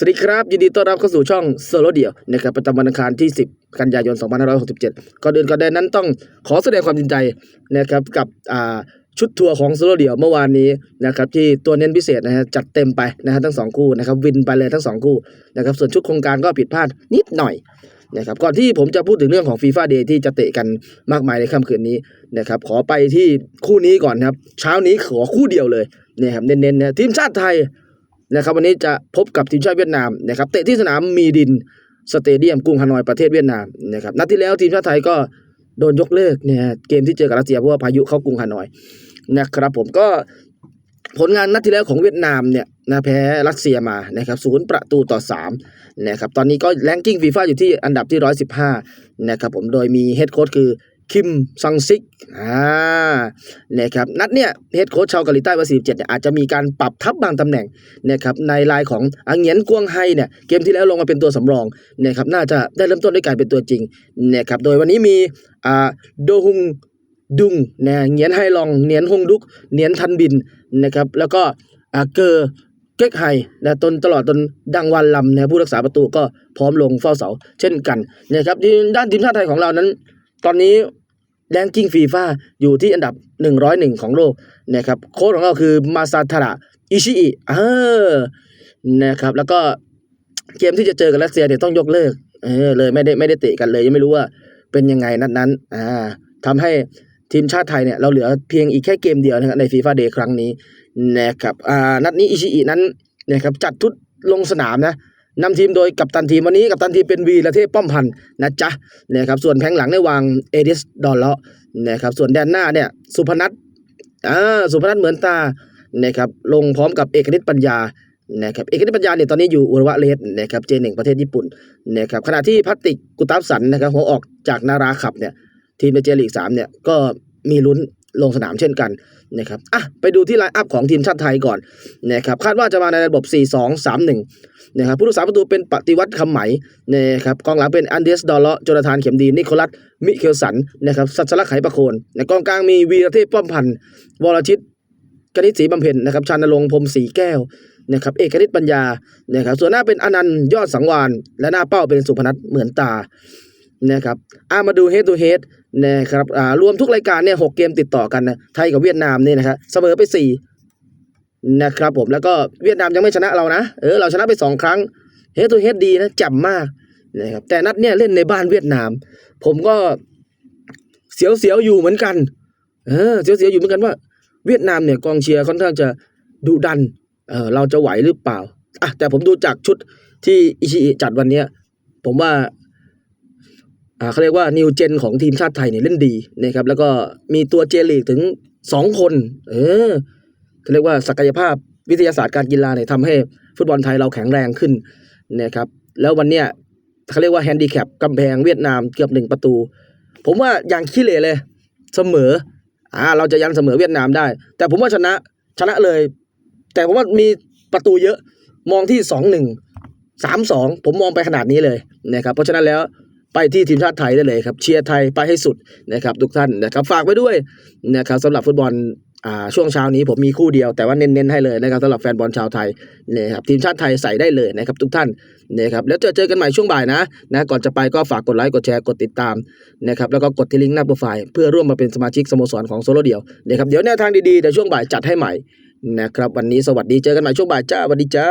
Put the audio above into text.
สวัสดีครับ ยินดีต้อนรับเข้าสู่ช่องโซโลเดียวนะครับประจำวันอังคารที่ 10 กันยายน 2567 ก่อนอื่นก่อนใดนั้นต้องขอแสดงความยินดีนะครับกับชุดทัวร์ของโซโลเดียวเมื่อวานนี้นะครับที่ตัวเน้นพิเศษนะฮะจัดเต็มไปนะฮะทั้งสองคู่นะครับวินไปเลยทั้งสองคู่นะครับส่วนชุดโครงการก็ผิดพลาดนิดหน่อยนะครับก่อนที่ผมจะพูดถึงเรื่องของฟีฟ่าเดย์ที่จะเตะกันมากมายในค่ำคืนนี้นะครับขอไปที่คู่นี้ก่อนครับเช้านี้ขอคู่เดียวเลยนี่ยครับเน้นๆนะทีมชาติไทย นะครับวันนี้จะพบกับทีมชาติเวียดนามนะครับเตะที่สนามมีดินสเตเดียมกรุงฮานอยประเทศเวียดนามนะครับนัดที่แล้วทีมชาติไทยก็โดนยกเลิกเนี่ยเกมที่เจอกับรัสเซียเพราะว่าพายุเข้ากรุงฮานอยนะครับผมก็ผลงานนัดที่แล้วของเวียดนามเนี่ยนะแพ้รัสเซียมานะครับศูนย์ประตูต่อ3นะครับตอนนี้ก็แรงกิ้งฟีฟ่าอยู่ที่อันดับที่ 115นะครับผมโดยมีเฮดโค้ชคือ คิมซังซิกอ่านะครับนัดเนี่ยเฮดโค้ชชาวเกาหลีใต้วัย47เนี่ยอาจจะมีการปรับทับบางตำแหน่งนะครับในลายของอังเหงียนกวงไฮเนี่ยเกมที่แล้วลงมาเป็นตัวสำรองนะครับน่าจะได้เริ่มต้นด้วยการเป็นตัวจริงนะครับโดยวันนี้มีอ่าโดฮุงดุงเนะเหงียนไฮลองเหนียนฮงดุกเหนียนทันบินนะครับแล้วก็อ่าเกอเก๊กไฮนะตนตลอดตนดังวันลำนะผู้รักษาประตูก็พร้อมลงเฝ้าเสา เช่นกันนะครับด้านทีมชาติไทยของเรานั้น ตอนนี้ แรงกิ้งฟีฟ่าอยู่ที่อันดับ 101 ของโลกนะครับโค้ชของเราคือมาซาทาระอิชิอิเออนะครับ แล้วก็เกมที่จะเจอกับรัสเซียเนี่ยต้องยกเลิกเออเลยไม่ได้ไม่ได้เตะกันเลย ยังไม่รู้ว่าเป็นยังไงนัดนั้นอ่าทำให้ทีมชาติไทยเนี่ยเราเหลือเพียงอีกแค่เกมเดียวนะครับในฟีฟ่าเดย์ครั้งนี้นะครับอ่านัดนี้อิชิอินั้นนะครับจัดทุดลงสนามนะ นำทีมโดยกัปตันทีมวันนี้กัปตันทีมเป็นวีระเทพป้อมพันธ์นะจ๊ะนะครับส่วนแผงหลังได้วางเอดิสดอลเลาะนะครับส่วนแดนหน้าเนี่ยสุพนัทอ่าสุพนัทเหมือนตานะครับลงพร้อมกับเอกฤทธิ์ปัญญานะครับเอกฤทธิ์ปัญญาเนี่ยตอนนี้อยู่อุรวะเลสนะครับเจหนึ่งประเทศญี่ปุ่นนะครับขณะที่พัตติกกุตับสันนะครับหัวออกจากนาราขับเนี่ยทีมในเจลีกสามเนี่ยก็มีลุ้น ลงสนามเช่นกันนะครับอะไปดูที่ไลน์อัพของทีมชาติไทยก่อนนะครับคาดว่าจะมาในระบบ 4-2-3-1 นะครับผู้รักษาประตูเป็นปฏิวัติคำไหมนะครับกองหลังเป็นอันเดสดอลเลาะโจนาธานเข็มดี นิโคลัสมิเคลสันนะครับสัชลักษ์ไหประโคนในกองกลางมีวีรเทพป้อมพันธ์วรชิตกนิษฐ์ศรีบำเพ็ญนะครับชานรงพรมศรีแก้วนะครับเอกนิษฐ์ปัญญานะครับส่วนหน้าเป็นอนันต์ยอดสังวานและหน้าเป้าเป็นสุพนัทเหมือนตา นะครับอ่ามาดูเฮด to เฮดนะครับอ่ารวมทุกรายการเนี่ยหกเกมติดต่อกันนะไทยกับเวียดนามเนี่ยนะครับเสมอไปสี่นะครับผมแล้วก็เวียดนามยังไม่ชนะเรานะเออเราชนะไปสองครั้งเฮด o เฮดดีนะจ่ำมากนะครับแต่นัดเนี้ยเล่นในบ้านเวียดนาม ผมก็เสียวๆอยู่เหมือนกันเออเสียวๆอยู่เหมือนกันว่าเวียดนามเนี่ยกองเชียร์ค่อนข้างจะดุดันเออเราจะไหวหรือเปล่าอะแต่ผมดูจากชุดที่อิชิจัดวันเนี้ยผมว่า เขาเรียกว่านิวเจนของทีมชาติไทยเนี่ยเล่นดีนะครับแล้วก็มีตัวเจลีกถึงสองคน เออเขาเรียกว่าศักยภาพวิทยาศาสตร์การกีฬาเนี่ยทำให้ฟุตบอลไทยเราแข็งแรงขึ้นนะครับแล้ววันเนี้ยเขาเรียกว่าแฮนดิแคปกำแพงเวียดนามเกือบหนึ่งประตู ผมว่าอย่างขี้เหร่เลย เสมออ่าเราจะยันเสมอเวียดนามได้ แต่ผมว่าชนะชนะเลย แต่ผมว่ามีประตูเยอะมองที่สองหนึ่งสามสองผมมองไปขนาดนี้เลยนะครับเพราะฉะนั้นแล้ว ไปที่ทีมชาติไทยได้เลยครับเชียร์ไทยไปให้สุดนะครับทุกท่านนะครับฝากไว้ด้วยนะครับสำหรับฟุตบอลอช่วงเช้านี้ผมมีคู่เดียวแต่ว่าเน้นๆให้เลยนะครับสำหรับแฟนบอลชาวไทยนะครับทีมชาติไทยใส่ได้เลยนะครับทุกท่านนะครับแล้วเจอเจอกันใหม่ช่วงบ่ายนะนะก่อนจะไปก็ฝากกดไลค์กดแชร์กดติดตามนะครับแล้วก็กดที่ลิงก์หน้าโปรไฟล์เพื่อร่วมมาเป็นสมาชิกสโมสรของโซโลเดียวนะครับเดี๋ยวแนวทางดีๆเดี๋ยวช่วงบ่ายจัดให้ใหม่นะครับวันนี้สวัสดีเจอกันใหม่ช่วงบ่ายจ้าสวัสดีจ้า